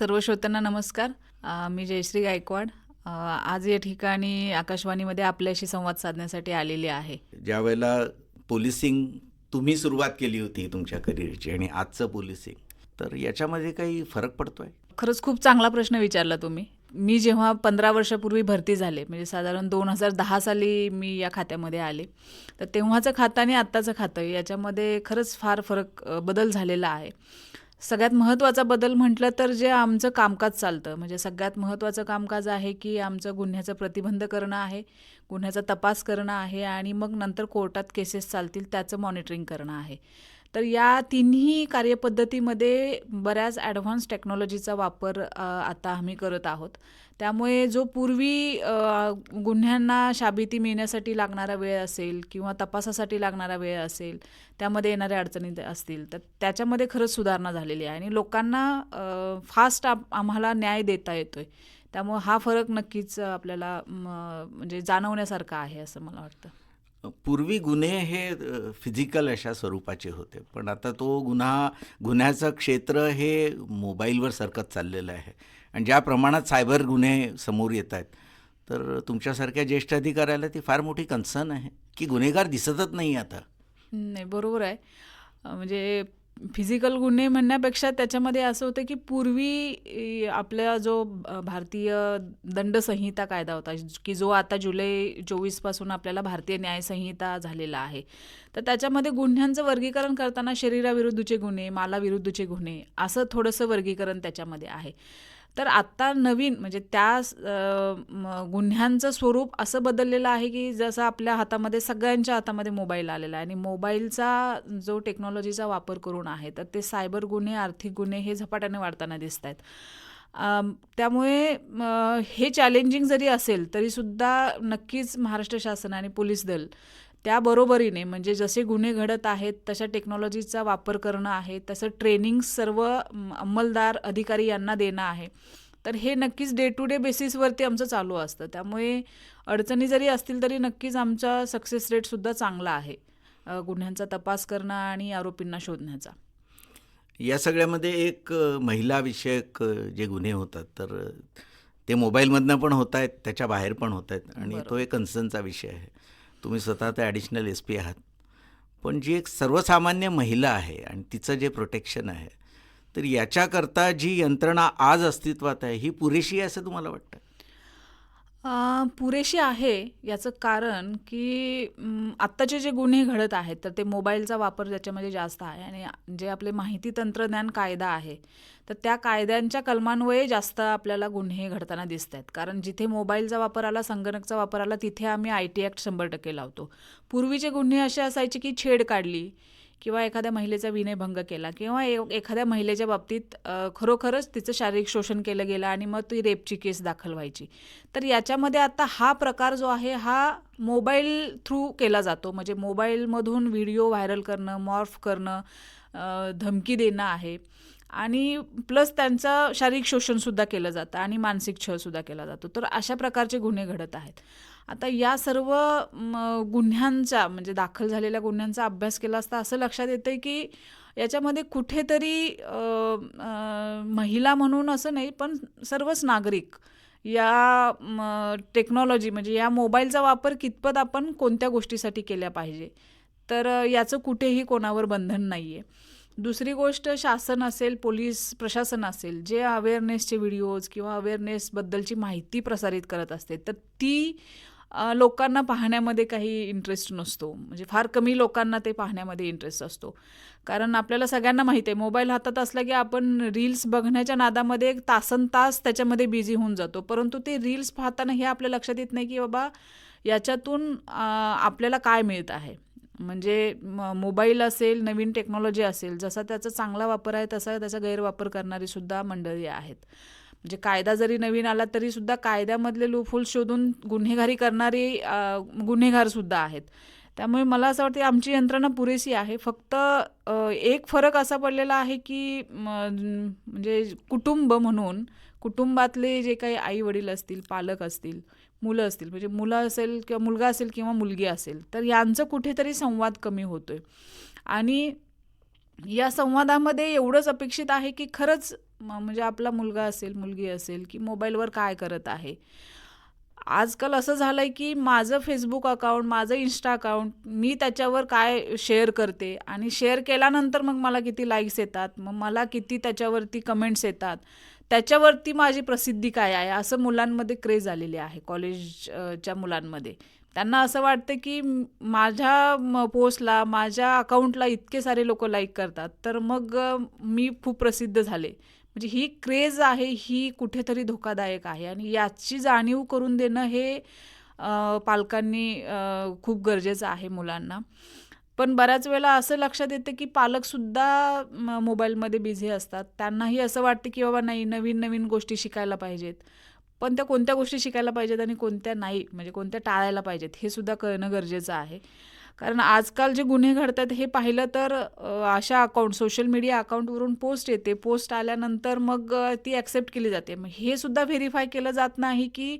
सर्व श्रोत्यांना नमस्कार. मी जयश्री गायकवाड. आज या ठिकाणी आकाशवाणीमध्ये आपल्याशी संवाद साधण्यासाठी आलेली आहे. ज्या वेळेला पोलिसिंग तुम्ही सुरुवात केली होती तुमच्या करिअरची आणि आजचं पोलिसिंग तर याच्यामध्ये काही फरक पडतोय? खरंच खूप चांगला प्रश्न विचारला तुम्ही. मी जेव्हा पंधरा वर्षापूर्वी भरती झाले म्हणजे साधारण दोन हजार दहा साली मी या खात्यामध्ये आले तर तेव्हाचं खातं आणि आत्ताचं खातं याच्यामध्ये खरंच फार फरक बदल झालेला आहे. सगळ्यात महत्त्वाचा बदल म्हटलं तर जे आमचं कामकाज चालतं. म्हणजे सगळ्यात महत्त्वाचं कामकाज आहे की आमचं गुन्ह्याचं प्रतिबंध करणं आहे गुन्ह्याचा तपास करणं आहे आणि मग नंतर कोर्टात केसेस चालतील त्याचं मॉनिटरिंग करणं आहे. तर या तिन्ही कार्यपद्धतीमध्ये बऱ्याच ॲडव्हान्स टेक्नॉलॉजीचा वापर आता आम्ही करत आहोत. त्यामुळे जो पूर्वी गुन्ह्यांना शाबिती मिळण्यासाठी लागणारा वेळ असेल किंवा तपासासाठी लागणारा वेळ असेल त्यामध्ये येणाऱ्या अडचणी असतील तर त्याच्यामध्ये खरंच सुधारणा झालेली आहे. आणि लोकांना फास्ट आम्हाला न्याय देता येतोय. त्यामुळे हा फरक नक्कीच आपल्याला म्हणजे जाणवण्यासारखा आहे असं मला वाटतं. पूर्वी गुन्हे हे फिजिकल अशा स्वरूपाचे होते. पण आता तो गुन्हा गुन्ह्याचं क्षेत्र हे मोबाईलवर सरकत चाललेलं आहे. आणि ज्या प्रमाणात सायबर गुन्हे समोर येत आहेत तर तुमच्यासारख्या ज्येष्ठ अधिकाऱ्याला ती फार मोठी कन्सर्न आहे. की गुन्हेगार दिसतच नाही आता. नाही बरोबर आहे. म्हणजे फिजिकल गुन्हे म्हणण्यापेक्षा त्याच्यामध्ये असं होतं की पूर्वी आपला जो भारतीय दंडसंहिता कायदा होता की जो आता जुलै चोवीसपासून आपल्याला भारतीय न्यायसंहिता झालेला आहे. तर त्याच्यामध्ये गुन्ह्यांचं वर्गीकरण करताना शरीराविरुद्धचे गुन्हे मालाविरुद्धचे गुन्हे असं थोडंसं वर्गीकरण त्याच्यामध्ये आहे. तर आत्ता नवीन म्हणजे त्या गुन्ह्यांचं स्वरूप असं बदललेलं आहे की जसं आपल्या हातामध्ये सगळ्यांच्या हातामध्ये मोबाईल आलेला आहे आणि मोबाईलचा जो टेक्नॉलॉजीचा वापर करून आहे तर ते सायबर गुन्हे आर्थिक गुन्हे हे झपाट्याने वाढताना दिसत आहेत. त्यामुळे हे चॅलेंजिंग जरी असेल तरीसुद्धा नक्कीच महाराष्ट्र शासन आणि पोलीस दल त्या बरोबरीने म्हणजे जसे गुन्हे घडत आहेत तशा टेक्नॉलॉजीचा वापर करणं आहे तसं ट्रेनिंग सर्व अंमलदार अधिकारी यांना देणं आहे. तर हे नक्कीच डे टू डे बेसिसवरती आमचं चालू असतं. त्यामुळे अडचणी जरी असतील तरी नक्कीच आमचा सक्सेस रेटसुद्धा चांगला आहे. गुन्ह्यांचा तपास करणं आणि आरोपींना शोधण्याचा. या सगळ्यामध्ये एक अ, महिलाविषयक अ, जे गुन्हे होतात तर ते मोबाईलमधनं पण होत आहेत त्याच्या बाहेर पण होत आहेत आणि तो. एक कन्सर्नचा विषय आहे. तुम्ही स्वतः तर ॲडिशनल एस पी आहात. पण जी एक सर्वसामान्य महिला आहे आणि तिचं जे प्रोटेक्शन आहे तर याच्याकरता जी यंत्रणा आज अस्तित्वात आहे ही पुरेशी आहे असं तुम्हाला वाटतं? अ, पुरेशी आहे याचं कारण की आत्ताचे जे गुन्हे घडत आहेत तर ते मोबाईलचा वापर त्याच्यामध्ये जास्त आहे आणि जे आपले माहिती तंत्रज्ञान कायदा आहे तर त्या कायद्यांच्या कलमान्वये जास्त आपल्याला गुन्हे घडताना दिसत आहेत कारण जिथे मोबाईलचा वापर आला संगणकचा वापर आला तिथे आम्ही आय टी ॲक्ट शंभर टक्के लावतो. पूर्वीचे गुन्हे असे असायचे की छेड काढली किंवा एखाद्या महिलेचा विनयभंग केला किंवा एखाद्या महिलेच्या बाबतीत खरोखरच तिचं शारीरिक शोषण केलं गेलं आणि मग ती रेपची केस दाखल व्हायची. तर याच्यामध्ये आता हा प्रकार जो आहे हा मोबाईल थ्रू केला जातो. म्हणजे मोबाईलमधून व्हिडिओ व्हायरल करणं मॉर्फ करणं धमकी देणं आहे. आणि प्लस त्यांचं शारीरिक शोषणसुद्धा केलं जातं आणि मानसिक छळसुद्धा केला जातो. तर अशा प्रकारचे गुन्हे घडत आहेत. आता या सर्व म, गुन्ह्यांचा म्हणजे दाखल झालेल्या गुन्ह्यांचा अभ्यास केला असता असं लक्षात येतं की याच्यामध्ये कुठेतरी महिला म्हणून असं नाही पण सर्वच नागरिक या टेक्नॉलॉजी म्हणजे या मोबाईलचा वापर कितपत आपण कोणत्या गोष्टीसाठी केल्या पाहिजे? तर याचं कुठेही कोणावर बंधन नाही आहे दुसरी गोष्ट शासन असेल पोलीस प्रशासन असेल जे अवेअरनेसचे व्हिडिओज किंवा अवेअरनेसबद्दलची माहिती प्रसारित करत असते तर ती लोकांना पाहण्यामध्ये काही इंटरेस्ट नसतो. म्हणजे फार कमी लोकांना ते पाहण्यामध्ये इंटरेस्ट असतो. कारण आपल्याला सगळ्यांना माहिती आहे मोबाईल हातात असला की आपण रील्स बघण्याच्या नादामध्ये एक तासन तास त्याच्यामध्ये बिझी होऊन जातो. परंतु ते रील्स पाहताना हे आपल्या लक्षात येत नाही की बाबा याच्यातून आपल्याला काय मिळत आहे. म्हणजे म मोबाईल असेल नवीन टेक्नॉलॉजी असेल जसा त्याचा चांगला वापर आहे तसा त्याचा गैरवापर करणारीसुद्धा मंडळी आहेत. म्हणजे कायदा जरी नवीन आला तरी सुद्धा कायद्यामधले लूपहोल शोधून गुन्हेगारी करणारी गुन्हेगार गुन्हेगारसुद्धा आहेत. त्यामुळे मला असं वाटते आमची यंत्रणा पुरेशी आहे. फक्त एक फरक असा पडलेला आहे की म्हणजे कुटुंब म्हणून कुटुंबातले जे काही आई वडील असतील पालक असतील मुलं असतील म्हणजे मुलं असेल किंवा मुलगा असेल किंवा मुलगी असेल तर यांचं कुठेतरी संवाद कमी होतोय. आणि या संवादामध्ये एवढंच अपेक्षित आहे की खरंच म्हणजे आपला मुलगा असेल, मुलगी असेल, की मोबाईलवर काय करत आहे. आजकाल असं झालंय, की माझं फेसबुक अकाउंट, माझं इन्स्टा अकाउंट, मी त्याच्यावर काय शेअर करते आणि शेअर केल्यानंतर मग मला किती लाईक्स येतात, मग मला किती त्याच्यावरती कमेंट्स येतात, त्याच्यावरती माझी प्रसिद्धी काय आहे, असं मुलांमध्ये क्रेझ आलेली आहे कॉलेजच्या मुलांमध्ये. त्यांना असं वाटतं, की माझ्या म पोस्टला, माझ्या अकाउंटला इतके सारे लोक लाईक करतात, तर मग मी खूप प्रसिद्ध झाले. म्हणजे ही क्रेझ आहे, ही कुठेतरी धोकादायक आहे आणि याची जाणीव करून देणं हे पालकांनी खूप गरजेचं आहे मुलांना. पण बऱ्याच वेळेला असं लक्षात येतं, की पालकसुद्धा मोबाईलमध्ये बिझी असतात. त्यांनाही असं वाटतं, की बाबा नाही नवीन-नवीन गोष्टी शिकायला पाहिजेत. पण त्या कोणत्या गोष्टी शिकायला पाहिजेत आणि कोणत्या नाही, म्हणजे कोणत्या टाळायला पाहिजेत, हे सुद्धा कळणं गरजेचं आहे. कारण आजकाल जे गुन्हे घडतात हे पाहिलं तर अशा अकाउंट सोशल मीडिया अकाउंटवरून पोस्ट येते. पोस्ट आल्यानंतर मग ती ॲक्सेप्ट केली जाते. मग हे सुद्धा व्हेरीफाय केलं जात नाही, की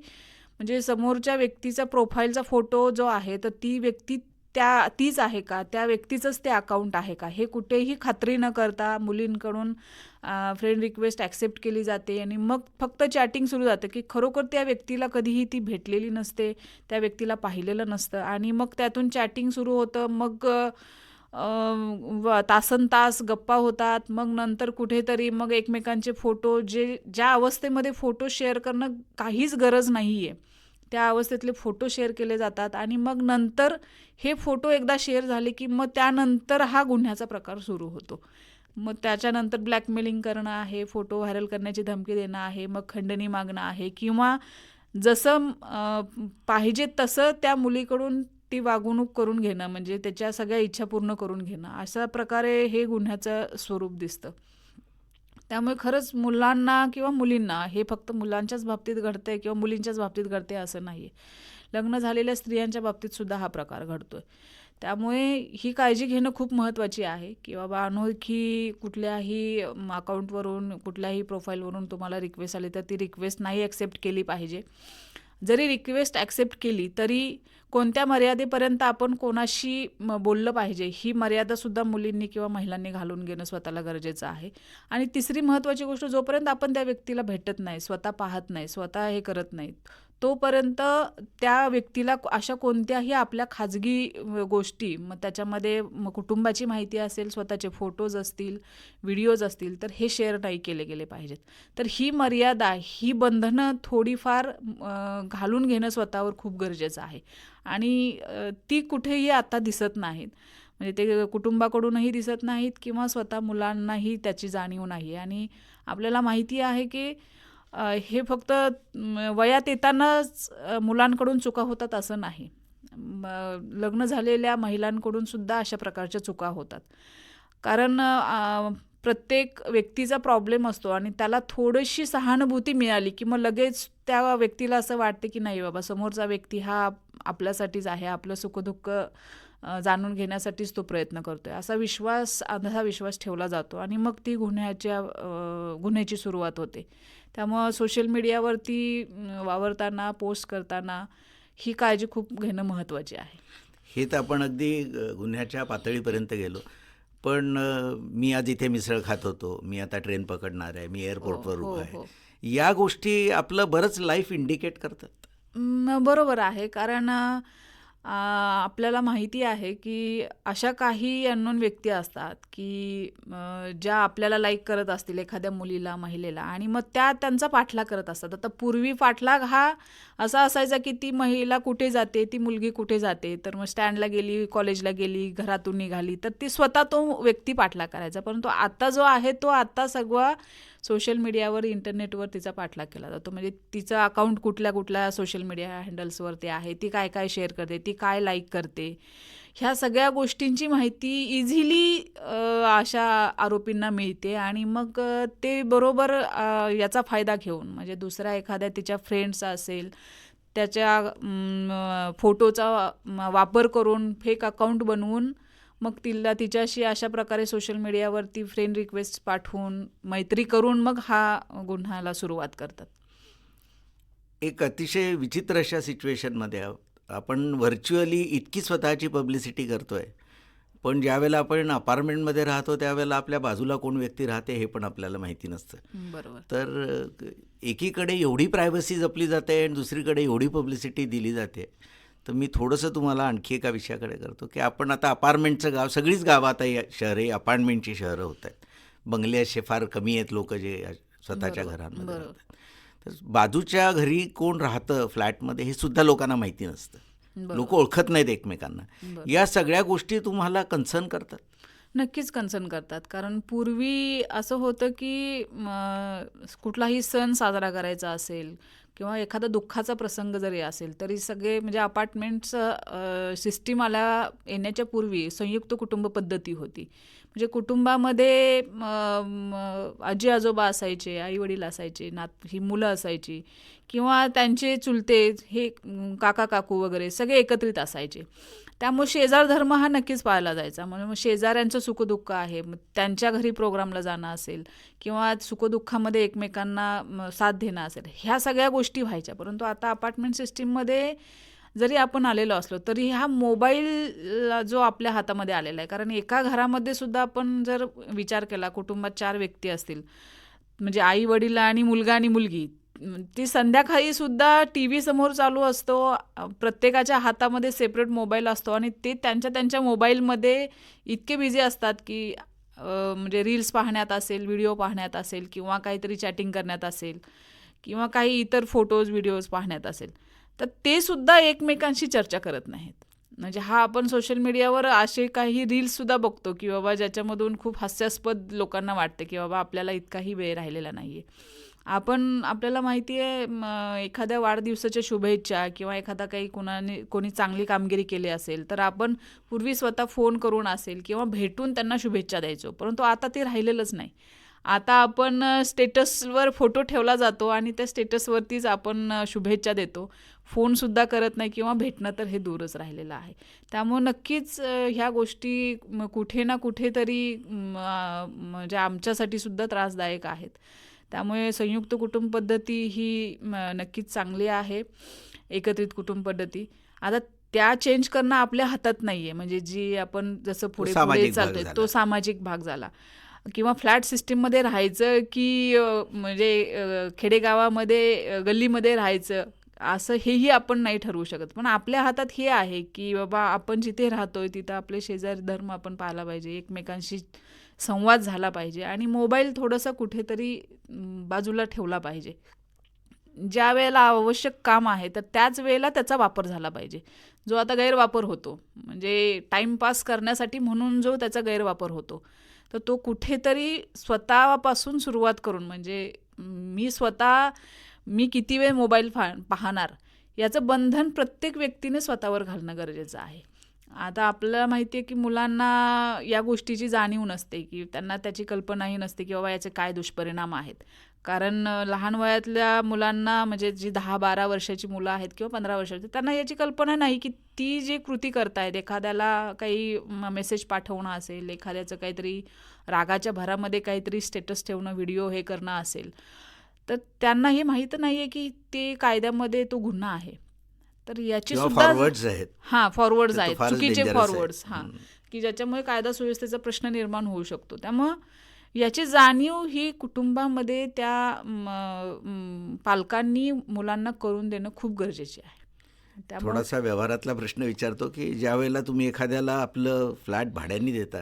म्हणजे समोरच्या व्यक्तीचा प्रोफाईलचा फोटो जो आहे, तर ती व्यक्ती त्या तीच आहे का? त्या व्यक्तीचंच ते अकाउंट आहे का? हे कुठेही खात्री न करता मुलींकडून फ्रेंड रिक्वेस्ट ॲक्सेप्ट केली जाते आणि मग फक्त चॅटिंग सुरू जातं, की खरोखर त्या व्यक्तीला कधीही ती भेटलेली नसते, त्या व्यक्तीला पाहिलेलं नसतं आणि मग त्यातून चॅटिंग सुरू होतं. मग तासन तास व तासनतास गप्पा होतात. मग नंतर कुठेतरी मग एकमेकांचे फोटो जे ज्या अवस्थेमध्ये फोटो शेअर करणं काहीच गरज नाही आहे त्या अवस्थेतले फोटो शेअर केले जातात आणि मग नंतर हे फोटो एकदा शेअर झाले, की मग त्यानंतर हा गुन्ह्याचा प्रकार सुरू होतो. मग त्याच्यानंतर ब्लॅकमेलिंग करणं आहे, फोटो व्हायरल करण्याची धमकी देणं आहे, मग खंडणी मागणं आहे किंवा जसं पाहिजे तसं त्या मुलीकडून ती वागणूक करून घेणं, म्हणजे त्याच्या सगळ्या इच्छा पूर्ण करून घेणं, अशा प्रकारे हे गुन्ह्याचं स्वरूप दिसतं. त्यामुळे खरंच मुलांना किंवा मुलींना हे फक्त मुलांच्याच बाबतीत घडतंय किंवा मुलींच्याच बाबतीत घडतंय असं नाहीये. लग्न झालेल्या स्त्रियांच्या बाबतीत सुद्धा हा प्रकार घडतो आहे त्यामुळे ही काळजी घेणं खूप महत्त्वाची आहे, की बाबा अनोळखी कुठल्याही अकाउंटवरून, कुठल्याही प्रोफाईलवरून तुम्हाला रिक्वेस्ट आली, तर ती रिक्वेस्ट नाही ॲक्सेप्ट केली पाहिजे. जरी रिक्वेस्ट ॲक्सेप्ट केली, तरी कोणत्या मर्यादेपर्यंत आपण कोणाशी म बोललं पाहिजे, ही मर्यादासुद्धा मुलींनी किंवा महिलांनी घालून घेणं स्वतःला गरजेचं आहे. आणि तिसरी महत्त्वाची गोष्ट जोपर्यंत आपण त्या व्यक्तीला भेटत नाही, स्वतः पाहत नाही, स्वतः हे करत नाही, तोपर्यंत त्या व्यक्तीला अशा कोणत्याही आपल्या खाजगी गोष्टी, मग त्याच्यामध्ये मग कुटुंबाची माहिती असेल, स्वतःचे फोटोज असतील, व्हिडिओज असतील, तर हे शेअर नाही केले गेले पाहिजेत. तर ही मर्यादा, ही बंधनं थोडीफार घालून घेणं स्वतःवर खूप गरजेचं आहे आणि ती कुठेही आता दिसत नाहीत. म्हणजे ते कुटुंबाकडूनही दिसत नाहीत किंवा स्वतः मुलांनाही त्याची जाणीव नाही आणि आपल्याला माहिती आहे, की हे फक्त वयात येतानाच मुलांकडून चुका होतात असं नाही. मग लग्न झालेल्या महिलांकडून सुद्धा अशा प्रकारच्या चुका होतात. कारण प्रत्येक व्यक्तीचा प्रॉब्लेम असतो आणि त्याला थोडीशी सहानुभूती मिळाली, की मग लगेच त्या व्यक्तीला असं वाटते की नाही बाबा समोरचा व्यक्ती हा आपल्यासाठीच आहे, आपलं सुखदुःख जाणून घेण्यासाठीच तो प्रयत्न करतोय. असा विश्वास, अंधळा विश्वास ठेवला जातो आणि मग ती गुन्ह्याच्या गुन्ह्याची सुरुवात होते. त्यामुळं सोशल मीडियावरती वावरताना, पोस्ट करताना ही काळजी खूप घेणं महत्त्वाची आहे. हे तर आपण अगदी गुन्ह्याच्या पातळीपर्यंत गेलो. पण मी आज इथे मिसळ खात होतो, मी आता ट्रेन पकडणार आहे, मी हो, एअरपोर्टवर हो, उभा आहे. हो. या गोष्टी आपलं बरंच लाईफ इंडिकेट करतात. बरोबर आहे. कारण आपल्याला माहिती आहे, की अशा काही अननोन व्यक्ती असतात, की ज्या आपल्याला लाईक करत असतील एखाद्या मुलीला, महिलेला आणि मग त्या त्यांचा पाठलाग करत असतात. आता पूर्वी पाठलाग हा असा असायचा, की ती महिला कुठे जाते, ती मुलगी कुठे जाते, तर मग स्टँडला गेली, कॉलेजला गेली, घरातून निघाली, तर ती स्वतः तो व्यक्ती पाठलाग करायचा. परंतु आता जो आहे, तो आता सगळा सोशल मीडियावर, इंटरनेटवर तिचा पाठलाग केला जातो. म्हणजे तिचं अकाउंट कुठल्या-कुठल्या सोशल मीडिया हँडल्सवरती आहे, ती काय-काय शेअर करते, ती काय लाईक करते, ह्या सगळ्या गोष्टींची माहिती इझिली अशा आरोपींना मिळते आणि मग ते बरोबर याचा फायदा घेऊन म्हणजे दुसऱ्या एखाद्या तिच्या फ्रेंड्स असेल, त्याच्या फोटोचा वापर करून फेक अकाउंट बनवून मग तिला तिच्याशी अशा प्रकारे सोशल मीडियावरती फ्रेंड रिक्वेस्ट पाठवून, मैत्री करून मग हा गुन्ह्याला सुरुवात करतात. एक अतिशय विचित्र अशा सिच्युएशनमध्ये आहोत. आपण व्हर्च्युअली इतकी स्वतःची पब्लिसिटी करतोय, पण ज्यावेळेला आपण अपार्टमेंटमध्ये राहतो त्यावेळेला आपल्या बाजूला कोण व्यक्ती राहते हे पण आपल्याला माहिती नसतं बरोबर तर एकीकडे एवढी प्रायव्हसी जपली जाते आणि दुसरीकडे एवढी पब्लिसिटी दिली जाते तर मी थोडंसं तुम्हाला आणखी एका विषयाकडे करतो की आपण आता अपार्टमेंटचं गाव सगळीच गावं आता या शहरे अपार्टमेंटची शहरं होत आहेत बंगले असे फार कमी आहेत लोक जे स्वतःच्या घरांमध्ये. राहतात तर बाजूच्या घरी कोण राहतं फ्लॅटमध्ये हे सुद्धा लोकांना माहिती नसतं. लोक ओळखत नाहीत एकमेकांना. या सगळ्या गोष्टी तुम्हाला कन्सर्न करतात नक्कीच कन्सर्न करतात कारण पूर्वी असं होतं की कुठलाही सण साजरा करायचा असेल किंवा एखादा दुःखाचा प्रसंग जरी असेल तरी सगळे म्हणजे अपार्टमेंटचं सिस्टीम येण्याच्या पूर्वी संयुक्त कुटुंब पद्धती होती. म्हणजे कुटुंबामध्ये आजी आजोबा असायचे आई वडील असायचे नात ही मुलं असायची किंवा त्यांचे चुलते हे काका काकू वगैरे सगळे एकत्रित असायचे. त्यामुळे शेजार धर्म हा नक्कीच पाळला जायचा. म्हणून मग शेजाऱ्यांचं सुखदुःख आहे मग त्यांच्या घरी प्रोग्रामला जाणं असेल किंवा सुखदुःखामध्ये एकमेकांना साथ देणं असेल ह्या सगळ्या गोष्टी व्हायच्या. परंतु आता अपार्टमेंट सिस्टीममध्ये जरी आपण आलेलो असलो तरी हा मोबाईल जो आपल्या हातामध्ये आलेला आहे. कारण एका घरामध्ये सुद्धा आपण जर विचार केला कुटुंबात चार व्यक्ती असतील म्हणजे आई वडील आणि मुलगा आणि मुलगी ती संध्याकाळी सुद्धा टी व्ही समोर चालू असतो प्रत्येकाच्या हातामध्ये सेपरेट मोबाईल असतो आणि ते त्यांच्या त्यांच्या मोबाईलमध्ये इतके बिझी असतात की म्हणजे रील्स पाहण्यात असेल व्हिडिओ पाहण्यात असेल किंवा काहीतरी चॅटिंग करण्यात असेल किंवा काही इतर फोटोज व्हिडिओज पाहण्यात असेल तर ते सुद्धा एकमेकांशी चर्चा करत नाहीत. म्हणजे हा आपण सोशल मीडियावर असे काही रील्ससुद्धा बघतो की बाबा ज्याच्यामधून खूप हास्यास्पद लोकांना वाटते की बाबा आपल्याला इतकाही वेळ राहिलेला नाही आहे आपण आपल्याला माहिती आहे एखाद्या वाढदिवसाच्या शुभेच्छा किंवा एखादा काही कोणाने कोणी चांगली कामगिरी केली असेल तर आपण पूर्वी स्वतः फोन करून असेल किंवा भेटून त्यांना शुभेच्छा द्यायचो. परंतु आता ते राहिलेलंच नाही. आता आपण स्टेटसवर फोटो ठेवला जातो आणि त्या स्टेटसवरतीच आपण शुभेच्छा देतो. फोनसुद्धा करत नाही किंवा भेटणं तर हे दूरच राहिलेलं आहे. त्यामुळं नक्कीच ह्या गोष्टी कुठे ना कुठेतरी म्हणजे आमच्यासाठी सुद्धा त्रासदायक आहेत. त्यामुळे संयुक्त कुटुंब पद्धती ही नक्कीच चांगली आहे. एकत्रित कुटुंब पद्धती. आता त्या चेंज करणं आपल्या हातात नाही आहे म्हणजे जी आपण जसं पुढे पुढे चालतोय. तो सामाजिक भाग झाला. किंवा फ्लॅट सिस्टीममध्ये राहायचं की म्हणजे खेडेगावामध्ये गल्लीमध्ये राहायचं असं हेही आपण नाही ठरवू शकत. पण आपल्या हातात हे आहे की बाबा आपण जिथे राहतोय तिथं आपले शेजारी धर्म आपण पाळला पाहिजे. एकमेकांशी संवाद झाला पाहिजे. आणि मोबाईल थोडंसं कुठेतरी बाजूला ठेवला पाहिजे. ज्या वेळेला आवश्यक काम आहे तर त्याच वेळेला त्याचा वापर झाला पाहिजे. जो आता गैरवापर होतो म्हणजे टाईमपास करण्यासाठी म्हणून जो त्याचा गैरवापर होतो तर तो कुठेतरी स्वतःपासून सुरुवात करून म्हणजे मी स्वतः मी किती वेळ मोबाईल फा पाहणार याचं बंधन प्रत्येक व्यक्तीने स्वतःवर घालणं गरजेचं आहे. आता आपल्याला माहिती आहे की मुलांना या गोष्टीची जाणीव नसते की त्यांना त्याची कल्पनाही नसते की बाबा याचे काय दुष्परिणाम आहेत. कारण लहान वयातल्या मुलांना म्हणजे जी दहा बारा वर्षाची मुलं आहेत किंवा पंधरा वर्षाची त्यांना याची कल्पना नाही की ती जी कृती करतायत एखाद्याला काही मेसेज पाठवणं असेल एखाद्याचं काहीतरी रागाच्या भरामध्ये काहीतरी स्टेटस ठेवणं व्हिडिओ हे करणं असेल तर त्यांना हे माहीत नाही आहे की ते कायद्यामध्ये तो गुन्हा आहे. तर याची फॉरवर्ड्स आहेत. हां फॉरवर्ड्स आहेत. चुकीचे. फॉरवर्ड्स हां. की ज्याच्यामुळे कायदा सुव्यवस्थेचा प्रश्न निर्माण होऊ शकतो. त्यामुळं याची जाणीव ही कुटुंबामध्ये त्या पालकांनी मुलांना करून देणं खूप गरजेचे आहे. त्यामुळे थोडासा व्यवहारातला प्रश्न विचारतो की ज्या वेळेला तुम्ही एखाद्याला आपलं फ्लॅट भाड्याने देता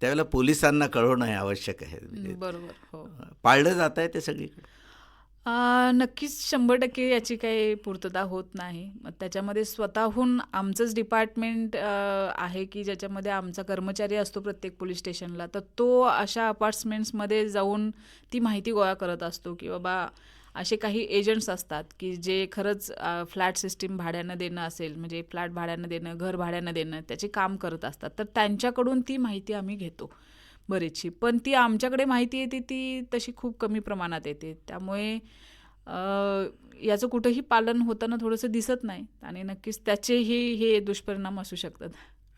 त्यावेळेला पोलिसांना कळवणं हे आवश्यक आहे. बरोबर हो. पाळलं जात आहे ते सगळीकडे. आ, नक्कीच शंभर टक्के याची काही पूर्तता होत नाही. मग त्याच्यामध्ये स्वतःहून आमचंच डिपार्टमेंट अ, आहे की ज्याच्यामध्ये आमचा कर्मचारी असतो प्रत्येक पोलीस स्टेशनला तर तो अशा अपार्टमेंट्समध्ये जाऊन ती माहिती गोळा करत असतो की बाबा असे काही एजंट्स असतात की जे खरंच अ, फ्लॅट सिस्टीम भाड्यानं देणं असेल म्हणजे फ्लॅट भाड्यानं देणं घर भाड्यानं देणं त्याचे काम करत असतात. तर त्यांच्याकडून ती माहिती आम्ही घेतो. बरीचशी. पण ती आमच्याकडे माहिती येते ती तशी खूप कमी प्रमाणात येते. त्यामुळे याचं कुठंही पालन होताना थोडंसं दिसत नाही. आणि नक्कीच त्याचेही हे दुष्परिणाम असू शकतात.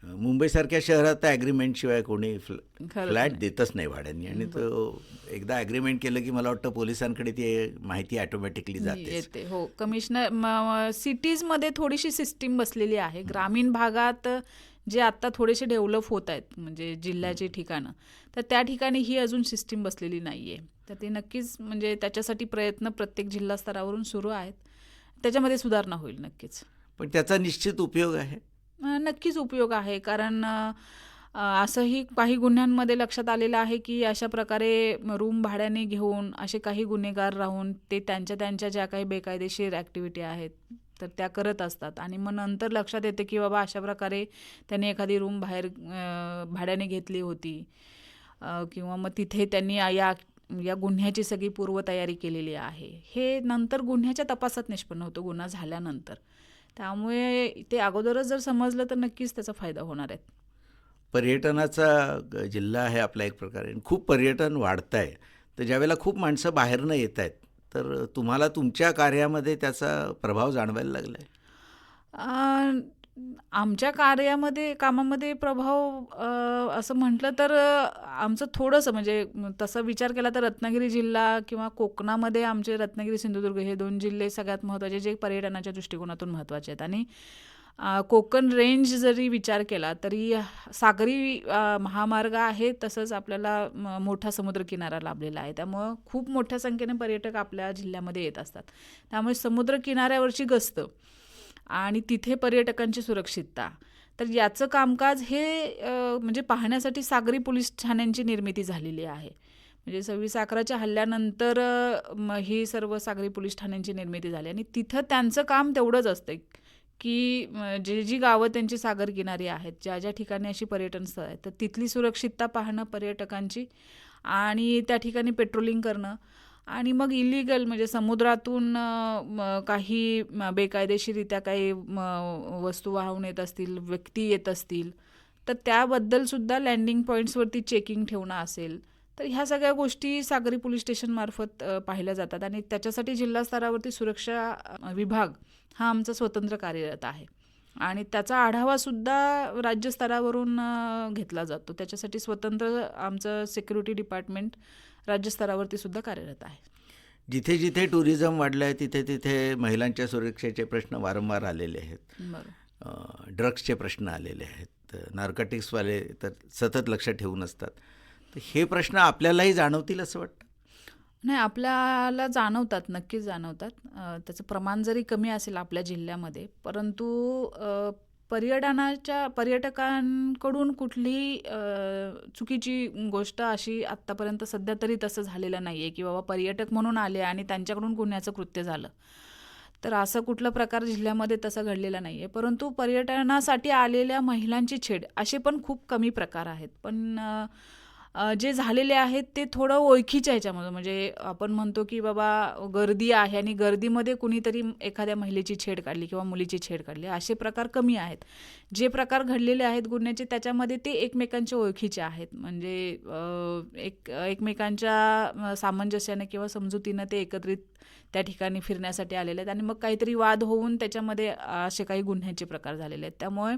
मुंबईसारख्या शहरात तर ॲग्रीमेंट शिवाय कोणी फ्ल फ्लॅट. देतच नाही भाड्याने. आणि तो एकदा ॲग्रीमेंट केलं की मला वाटतं पोलिसांकडे ती माहिती ऑटोमॅटिकली जाते येते हो. कमिशनर सिटीजमध्ये थोडीशी सिस्टीम बसलेली आहे. ग्रामीण भागात जे आत्ता थोडेसे डेव्हलप होत आहेत म्हणजे जिल्ह्याची ठिकाणं तर त्या ठिकाणी ही अजून सिस्टीम बसलेली नाही आहे तर ते नक्कीच म्हणजे त्याच्यासाठी प्रयत्न प्रत्येक जिल्हा स्तरावरून सुरू आहेत. त्याच्यामध्ये सुधारणा होईल नक्कीच. पण त्याचा निश्चित उपयोग आहे? नक्कीच उपयोग आहे. कारण असंही काही गुन्ह्यांमध्ये लक्षात आलेलं आहे की अशा प्रकारे रूम भाड्याने घेऊन असे काही गुन्हेगार राहून ते त्यांच्या त्यांच्या ज्या काही बेकायदेशीर ॲक्टिव्हिटी आहेत तर त्या करत असतात. आणि मग नंतर लक्षात येते की बाबा अशा प्रकारे त्यांनी एखादी रूम बाहेर भाड्याने घेतली होती. किंवा मग तिथे त्यांनी या या गुन्ह्याची सगळी पूर्वतयारी केलेली आहे. हे नंतर गुन्ह्याच्या तपासात निष्पन्न होतो गुन्हा झाल्यानंतर. त्यामुळे ते अगोदरच जर समजलं तर नक्कीच त्याचा फायदा होणार आहे. पर्यटनाचा ग- जिल्हा आहे आपला एक प्रकारे. आणि खूप पर्यटन वाढत आहे तर ज्यावेळेला खूप माणसं बाहेरनं येत आहेत तर तुम्हाला तुमच्या कार्यामध्ये त्याचा प्रभाव जाणवायला लागला आहे आमच्या कार्यामध्ये कामामध्ये प्रभाव असं म्हटलं तर आमचं थोडंसं म्हणजे तसं तसा विचार केला तर रत्नागिरी जिल्हा किंवा कोकणामध्ये आमचे रत्नागिरी सिंधुदुर्ग हे दोन जिल्हे सगळ्यात महत्त्वाचे जे पर्यटनाच्या दृष्टिकोनातून महत्त्वाचे आहेत. आणि कोकण रेंज जरी विचार केला तरी सागरी महामार्ग आहे तसंच आपल्याला म, मोठा समुद्रकिनारा लाभलेला आहे. त्यामुळं खूप मोठ्या संख्येने पर्यटक आपल्या जिल्ह्यामध्ये येत असतात. त्यामुळे समुद्रकिनाऱ्यावरची गस्त आणि तिथे पर्यटकांची सुरक्षितता तर याचं कामकाज हे म्हणजे पाहण्यासाठी सागरी पोलीस ठाण्यांची निर्मिती झालेली आहे. म्हणजे सव्वीस अकराच्या हल्ल्यानंतर ही सर्व सागरी पोलीस ठाण्यांची निर्मिती झाली आणि तिथं त्यांचं काम तेवढंच असतं की जे जी गावं त्यांची सागर किनारी आहेत ज्या ज्या ठिकाणी अशी पर्यटन स्थळ आहेत तर तिथली सुरक्षितता पाहणं पर्यटकांची आणि त्या ठिकाणी पेट्रोलिंग करणं आणि मग इलिगल म्हणजे समुद्रातून काही बेकायदेशीरित्या काही म, वस्तू वाहून येत असतील व्यक्ती येत असतील तर त्याबद्दलसुद्धा लँडिंग पॉईंट्सवरती चेकिंग ठेवणं असेल. तर ह्या सगळ्या गोष्टी सागरी पोलीस स्टेशनमार्फत पाहिल्या जातात आणि त्याच्यासाठी जिल्हा स्तरावरती सुरक्षा विभाग हा आमचा स्वतंत्र कार्यरत आहे. आणि त्याचा आढावासुद्धा राज्यस्तरावरून घेतला जातो. त्याच्यासाठी स्वतंत्र आमचं सिक्युरिटी डिपार्टमेंट राज्यस्तरावरती सुद्धा कार्यरत आहे. जिथे जिथे टुरिझम वाढलं आहे तिथे तिथे महिलांच्या सुरक्षेचे प्रश्न वारंवार आलेले आहेत. ड्रग्सचे प्रश्न आलेले आहेत. नार्कटिक्सवाले तर सतत लक्ष ठेवून असतात. तर हे प्रश्न आपल्यालाही जाणवतील असं वाटतं? नाही आपल्याला जाणवतात नक्कीच जाणवतात. त्याचं प्रमाण जरी कमी असेल आपल्या जिल्ह्यामध्ये परंतु पर्यटनाच्या पर्यटकांकडून कुठली चुकीची गोष्ट अशी आत्तापर्यंत सध्या तरी तसं झालेलं नाही आहे की बाबा पर्यटक म्हणून आले आणि त्यांच्याकडून गुन्ह्याचं कृत्य झालं. तर असं कुठला प्रकार जिल्ह्यामध्ये तसा घडलेला नाही आहे परंतु पर्यटनासाठी आलेल्या महिलांची छेड असे पण खूप कमी प्रकार आहेत. पण जे झालेले आहेत ते थोडं ओळखीच्या ह्याच्यामध्ये म्हणजे आपण म्हणतो की बाबा गर्दी आहे आणि गर्दीमध्ये कुणीतरी एखाद्या महिलेची छेड काढली किंवा मुलीची छेड काढली. असे प्रकार कमी आहेत. जे प्रकार घडलेले आहेत गुन्ह्याचे त्याच्यामध्ये ते एकमेकांच्या ओळखीचे आहेत. म्हणजे एक एकमेकांच्या सामंजस्याने किंवा समजुतीनं ते एकत्रित त्या ठिकाणी फिरण्यासाठी आलेले आहेत. आणि मग काहीतरी वाद होऊन त्याच्यामध्ये असे काही गुन्ह्याचे प्रकार झालेले आहेत. त्यामुळे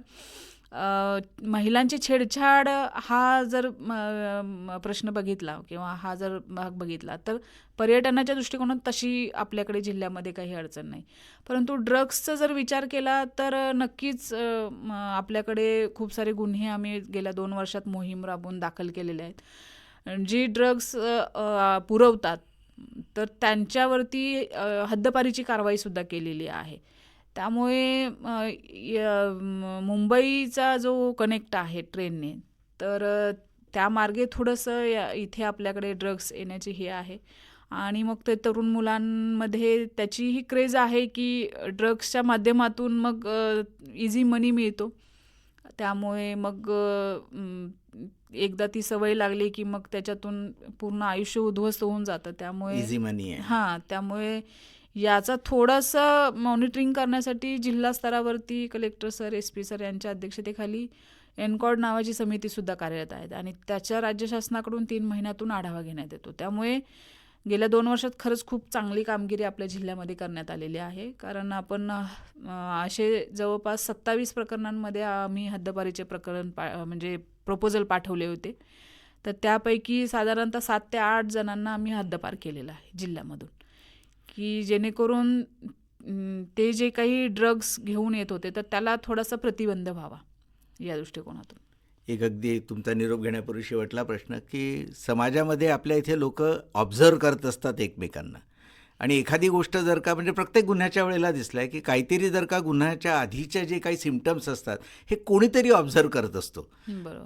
महिलांची छेडछाड हा जर प्रश्न बघितला किंवा हा जर भाग बघितला तर पर्यटनाच्या दृष्टिकोनात तशी आपल्याकडे जिल्ह्यामध्ये काही अडचण नाही. परंतु ड्रग्सचा जर विचार केला तर नक्कीच आपल्याकडे खूप सारे गुन्हे आम्ही गेल्या दोन वर्षात मोहीम राबवून दाखल केलेले आहेत. जी ड्रग्स पुरवतात तर त्यांच्यावरती हद्दपारीची कारवाईसुद्धा केलेली आहे. त्यामुळे मुंबईचा जो कनेक्ट आहे ट्रेनने तर अ, त्या मार्गे थोडंसं या इथे आपल्याकडे ड्रग्स येण्याची हे आहे. आणि मग ते तरुण मुलांमध्ये त्याचीही क्रेज आहे की ड्रग्सच्या माध्यमातून मग इझी मनी मिळतो. त्यामुळे मग एकदा ती सवय लागली की मग त्याच्यातून पूर्ण आयुष्य उद्ध्वस्त होऊन जातं. त्यामुळे इझी मनी हां त्यामुळे याचा थोडंसं मॉनिटरिंग करण्यासाठी जिल्हा स्तरावरती collector sir S P sir यांच्या अध्यक्षतेखाली एनकॉड नावाची समितीसुद्धा कार्यरत आहेत आणि त्याच्या राज्य शासनाकडून तीन महिन्यातून आढावा घेण्यात येतो. त्यामुळे गेल्या दोन वर्षात खरंच खूप चांगली कामगिरी आपल्या जिल्ह्यामध्ये करण्यात आलेली आहे. कारण आपण असे जवळपास सत्तावीस प्रकरणांमध्ये आम्ही हद्दपारीचे प्रकरण पा म्हणजे प्रपोजल पाठवले होते. तर त्यापैकी साधारणतः सात ते आठ जणांना आम्ही हद्दपार केलेला आहे जिल्ह्यामधून. की जेणेकरून ते जे काही ड्रग्स घेऊन येत होते तर त्याला थोडासा प्रतिबंध व्हावा या दृष्टिकोनातून. एक अगदी तुमचा निरोप घेण्यापूर्वी शेवटला प्रश्न की समाजामध्ये आपल्या इथे लोक ऑब्झर्व करत असतात एकमेकांना. आणि एखादी गोष्ट जर का म्हणजे प्रत्येक गुन्ह्याच्या वेळेला दिसलं आहे की काहीतरी जर का गुन्ह्याच्या आधीच्या जे काही सिमटम्स असतात हे कोणीतरी ऑब्झर्व करत असतो.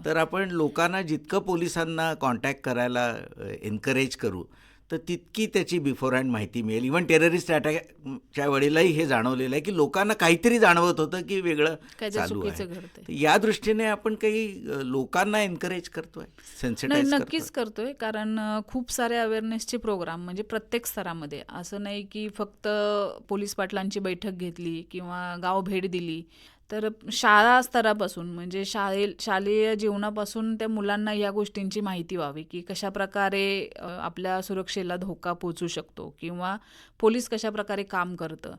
तर आपण लोकांना जितकं पोलिसांना कॉन्टॅक्ट करायला एनकरेज करू तर तितकी त्याची बिफोर हँड माहिती मिळेल. इव्हन टेररिस्ट अटॅकच्या वेळेलाही हे जाणवलेलं आहे की लोकांना काहीतरी जाणवत होतं की वेगळं चालू आहे. या दृष्टीने आपण काही लोकांना एनकरेज करतोय? सेन्सिटाईज नक्कीच करतोय. कारण खूप सारे अवेअरनेसचे प्रोग्राम म्हणजे प्रत्येक स्तरामध्ये. असं नाही की फक्त पोलीस पाटलांची बैठक घेतली किंवा गाव भेट दिली. तर शाळा स्तरापासून म्हणजे शाळे शालेय जीवनापासून त्या मुलांना या गोष्टींची माहिती व्हावी की कशा प्रकारे आपल्या सुरक्षेला धोका पोचू शकतो किंवा पोलीस कशा प्रकारे काम करतं.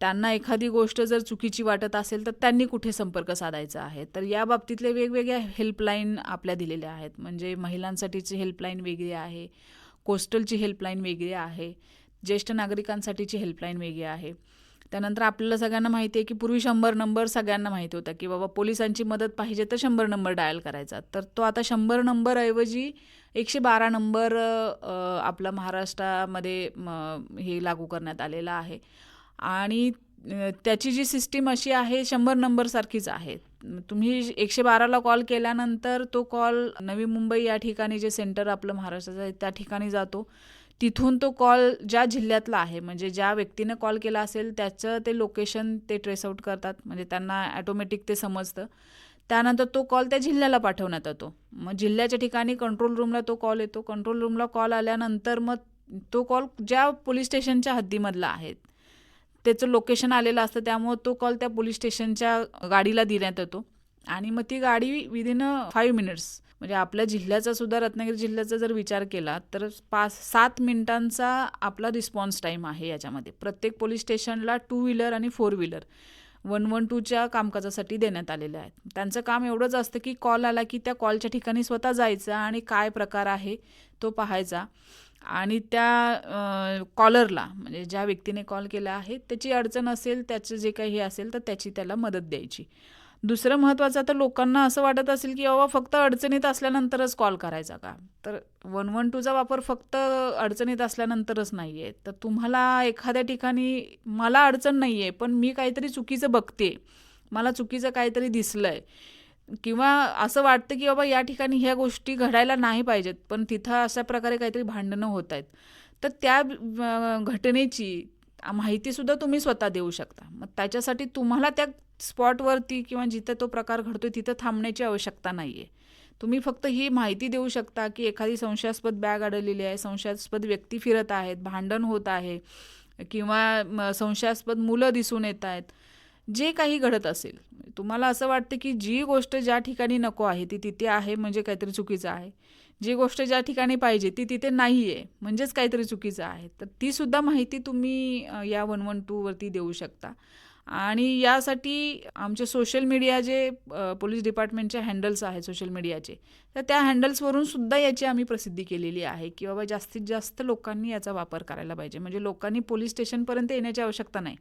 त्यांना एखादी गोष्ट जर चुकीची वाटत असेल तर त्यांनी कुठे संपर्क साधायचा आहे? तर या बाबतीतले वेगवेगळ्या हेल्पलाईन आपल्या दिलेल्या आहेत. म्हणजे महिलांसाठीची हेल्पलाईन वेगळी आहे कोस्टलची हेल्पलाईन वेगळी आहे ज्येष्ठ नागरिकांसाठीची हेल्पलाईन वेगळी आहे. त्यानंतर आपल्याला सगळ्यांना माहिती आहे की पूर्वी शंभर नंबर सगळ्यांना माहिती होता की बाबा पोलिसांची मदत पाहिजे तर शंभर नंबर डायल करायचा. तर तो आता शंभर नंबरऐवजी एकशे बारा नंबर आपलं आपला महाराष्ट्रामध्ये हे लागू करण्यात आलेला आहे. आणि त्याची जी सिस्टीम अशी आहे शंभर नंबरसारखीच आहे. तुम्ही एकशे बाराला कॉल केल्यानंतर तो कॉल नवी मुंबई या ठिकाणी जे सेंटर आपलं महाराष्ट्राचं आहे त्या ठिकाणी जातो. तिथून तो कॉल ज्या जिल्ह्यातला आहे म्हणजे ज्या व्यक्तीनं कॉल केला असेल त्याचं ते लोकेशन ते ट्रेस आउट करतात म्हणजे त्यांना ॲटोमॅटिक ते समजतं. त्यानंतर तो कॉल त्या जिल्ह्याला पाठवण्यात येतो. मग जिल्ह्याच्या ठिकाणी कंट्रोल रूमला तो कॉल येतो. कंट्रोल रूमला कॉल आल्यानंतर मग तो कॉल ज्या पोलीस स्टेशनच्या हद्दीमधला आहे त्याचं लोकेशन आलेलं असतं त्यामुळं तो कॉल त्या पोलीस स्टेशनच्या गाडीला देण्यात येतो. आणि मग ती गाडी विदिन फाईव्ह मिनिट्स म्हणजे आपल्या जिल्ह्याचा सुद्धा रत्नागिरी जिल्ह्याचा जर विचार केला तर पाच सात मिनिटांचा आपला रिस्पॉन्स टाईम आहे याच्यामध्ये. प्रत्येक पोलीस स्टेशनला टू व्हीलर आणि फोर व्हीलर वन वन टूच्या कामकाजासाठी देण्यात आलेले आहेत. त्यांचं काम एवढंच असतं की कॉल आला की त्या कॉलच्या ठिकाणी स्वतः जायचं आणि काय प्रकार आहे तो पाहायचा. आणि त्या कॉलरला म्हणजे ज्या व्यक्तीने कॉल केला आहे त्याची अडचण असेल त्याचं जे काही हे असेल तर त्याची त्याला मदत द्यायची. दुसरं महत्त्वाचं तर लोकांना असं वाटत असेल की बाबा फक्त अडचणीत असल्यानंतरच कॉल करायचा का? तर वन वन टूचा वापर फक्त अडचणीत असल्यानंतरच नाही आहे तर तुम्हाला एखाद्या ठिकाणी मला अडचण नाही आहे पण मी काहीतरी चुकीचं बघते मला चुकीचं काहीतरी दिसलं आहे किंवा असं वाटतं की बाबा या ठिकाणी ह्या गोष्टी घडायला नाही पाहिजेत पण तिथं अशा प्रकारे काहीतरी भांडणं होत आहेत. तर त्या घटनेची माहितीसुद्धा तुम्ही स्वतः देऊ शकता. मग त्याच्यासाठी तुम्हाला त्या स्पॉटवरती किंवा जिथं तो प्रकार घडतोय तिथं थांबण्याची आवश्यकता नाही आहे तुम्ही फक्त ही माहिती देऊ शकता की एखादी संशयास्पद बॅग अडवलेली आहे संशयास्पद व्यक्ती फिरत आहेत भांडण होत आहे किंवा संशयास्पद मुलं दिसून येत आहेत. जे काही घडत असेल तुम्हाला असं वाटतं की जी गोष्ट ज्या ठिकाणी नको आहे ती तिथे आहे म्हणजे काहीतरी चुकीचं आहे. जी गोष्ट ज्या ठिकाणी पाहिजे ती तिथे नाही आहे म्हणजेच काहीतरी चुकीचं आहे. तर तीसुद्धा माहिती तुम्ही या वन वन टूवरती देऊ शकता. आणि यासाठी आमचे सोशल मीडिया जे पोलीस डिपार्टमेंटचे हँडल्स आहेत सोशल मीडियाचे तर त्या हँडल्सवरून सुद्धा याची आम्ही प्रसिद्धी केलेली आहे की बाबा जास्तीत जास्त लोकांनी याचा वापर करायला पाहिजे. म्हणजे लोकांनी पोलीस स्टेशनपर्यंत येण्याची आवश्यकता नाही.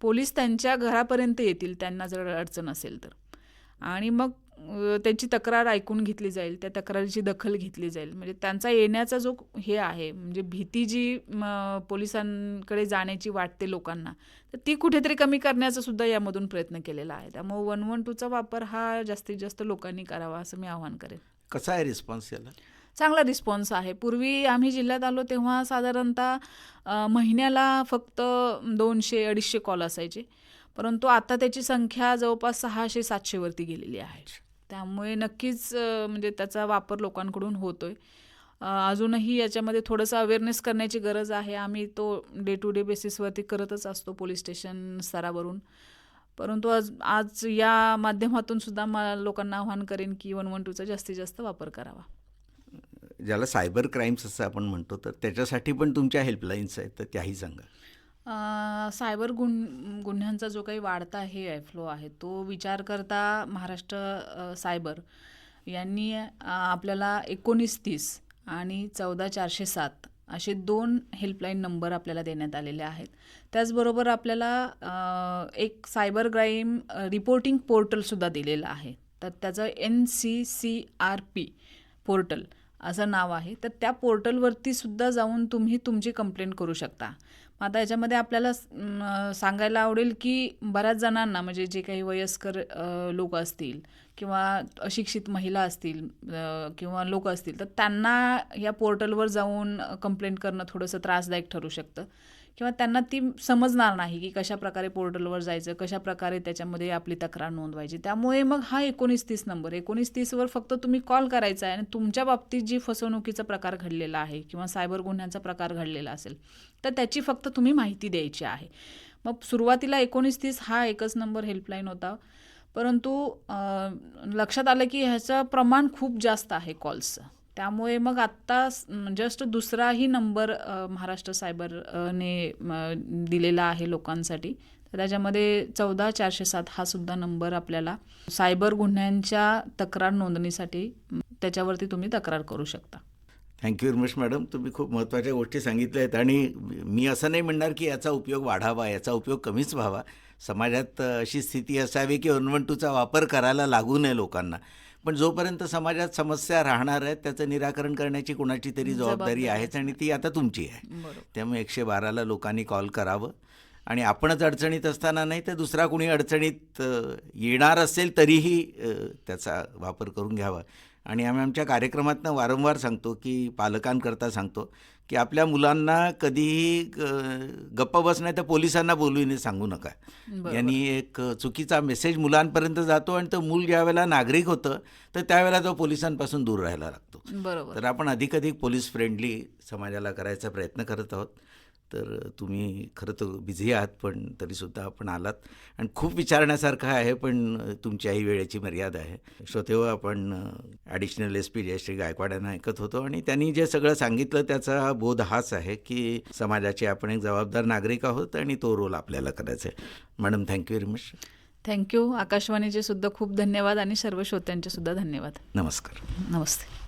पोलीस त्यांच्या घरापर्यंत येतील त्यांना जर अडचण असेल तर. आणि मग त्यांची तक्रार ऐकून घेतली जाईल त्या तक्रारीची दखल घेतली जाईल. म्हणजे त्यांचा येण्याचा जो हे आहे म्हणजे भीती जी पोलिसांकडे जाण्याची वाटते लोकांना तर ती कुठेतरी कमी करण्याचा सुद्धा यामधून प्रयत्न केलेला आहे. त्यामुळे वन वन टूचा वापर हा जास्तीत जास्त लोकांनी करावा असं मी आवाहन करेन. कसा आहे रिस्पॉन्स याला? चांगला रिस्पॉन्स आहे. पूर्वी आम्ही जिल्ह्यात आलो तेव्हा साधारणतः महिन्याला फक्त दोनशे अडीचशे कॉल असायचे. परंतु आता त्याची संख्या जवळपास सहाशे सातशेवरती गेलेली आहे. त्यामुळे नक्कीच म्हणजे त्याचा वापर लोकांकडून होतोय. आहे अजूनही याच्यामध्ये थोडंसं अवेअरनेस करण्याची गरज आहे. आम्ही तो डे टू डे बेसिसवरती करतच असतो पोलीस स्टेशन स्तरावरून. परंतु आज आज या माध्यमातून सुद्धा मला लोकांना आव्हान करेन की वन वन टूचा जास्तीत जास्त वापर करावा. ज्याला सायबर क्राईम्स असं आपण म्हणतो तर त्याच्यासाठी पण तुमच्या हेल्पलाईन्स आहेत तर त्याही सांगा. सायबर गुन गुन्ह्यांचा जो काही वाढता हे फ्लो आहे तो विचार करता महाराष्ट्र अ, सायबर यांनी अ, आपल्याला एकोणीस तीस आणि चौदा चारशे सात असे दोन हेल्पलाईन नंबर आपल्याला देण्यात आलेले आहेत. त्याचबरोबर आपल्याला अ, एक सायबर क्राईम रिपोर्टिंग पोर्टलसुद्धा दिलेलं आहे. तर त्याचं N C C R P portal असं नाव आहे. तर त्या पोर्टलवरती सुद्धा जाऊन तुम्ही तुमची कंप्लेंट करू शकता. मग आता याच्यामध्ये आपल्याला सांगायला आवडेल की बऱ्याच जणांना म्हणजे जे काही वयस्कर लोक असतील किंवा अशिक्षित महिला असतील किंवा लोक असतील तर त्यांना या पोर्टलवर जाऊन कंप्लेंट करणं थोडंसं त्रासदायक ठरू शकतं. किंवा त्यांना ती समजणार नाही की कशा प्रकारे पोर्टलवर जायचं कशा प्रकारे त्याच्यामध्ये आपली तक्रार नोंदवायची. त्यामुळे मग हा एकोणीस तीस नंबर एकोणीस तीसवर फक्त तुम्ही कॉल करायचा आहे आणि तुमच्या बाबतीत जी फसवणुकीचा प्रकार घडलेला आहे किंवा सायबर गुन्ह्यांचा प्रकार घडलेला असेल तर त्याची फक्त तुम्ही माहिती द्यायची आहे. मग सुरुवातीला एकोणीस तीस हा एकच नंबर हेल्पलाईन होता. परंतु लक्षात आलं की ह्याचं प्रमाण खूप जास्त आहे कॉल्सचं त्यामुळे मग आत्ता जस्ट दुसराही नंबर महाराष्ट्र सायबरने दिलेला आहे लोकांसाठी. तर त्याच्यामध्ये चौदा चारशे सात हा सुद्धा नंबर आपल्याला सायबर गुन्ह्यांच्या तक्रार नोंदणीसाठी त्याच्यावरती तुम्ही तक्रार करू शकता. थँक्यू रमेश मॅडम तुम्ही खूप महत्त्वाच्या गोष्टी सांगितल्या आहेत आणि मी असं नाही म्हणणार की याचा उपयोग वाढावा याचा उपयोग कमीच व्हावा. समाजात अशी स्थिती असावी की वन वन टूचा वापर करायला लागू नये लोकांना. पण जोपर्यंत समाजात समस्या राहणार आहेत त्याचं निराकरण करण्याची कोणाची तरी जबाबदारी आहेच आणि ती आता तुमची आहे. त्यामुळे एकशे बाराला लोकांनी कॉल करावं आणि आपणच अडचणीत असताना नाही तर दुसरा कोणी अडचणीत येणार असेल तरीही त्याचा वापर करून घ्यावा. आणि आम्ही आमच्या कार्यक्रमातनं वारंवार सांगतो की पालकांकरता सांगतो. की आपल्या मुलांना कधीही गप्प बस नाही तर पोलिसांना बोलून सांगू नका. यांनी एक चुकीचा मेसेज मुलांपर्यंत जातो आणि तो मूल ज्यावेळेला नागरिक होतं तर त्यावेळेला तो पोलिसांपासून दूर राहायला लागतो. बरोबर. तर आपण अधिकाधिक पोलीस फ्रेंडली समाजाला करायचा प्रयत्न करत आहोत. तर तुम्ही खरं तर बिझी आहात पण तरीसुद्धा आपण आलात. आणि खूप विचारण्यासारखं आहे पण तुमच्याही वेळेची मर्यादा आहे. श्रोतेव आपण additional S P Jayashree Gaikwad यांना ऐकत होतो आणि त्यांनी जे सगळं सांगितलं त्याचा बोध हाच आहे की समाजाचे आपण एक जबाबदार नागरिक आहोत आणि तो रोल आपल्याला करायचा आहे. Madam thank you very much thank you आकाशवाणीचे सुद्धा खूप धन्यवाद आणि सर्व श्रोत्यांचे सुद्धा धन्यवाद. नमस्कार. नमस्ते.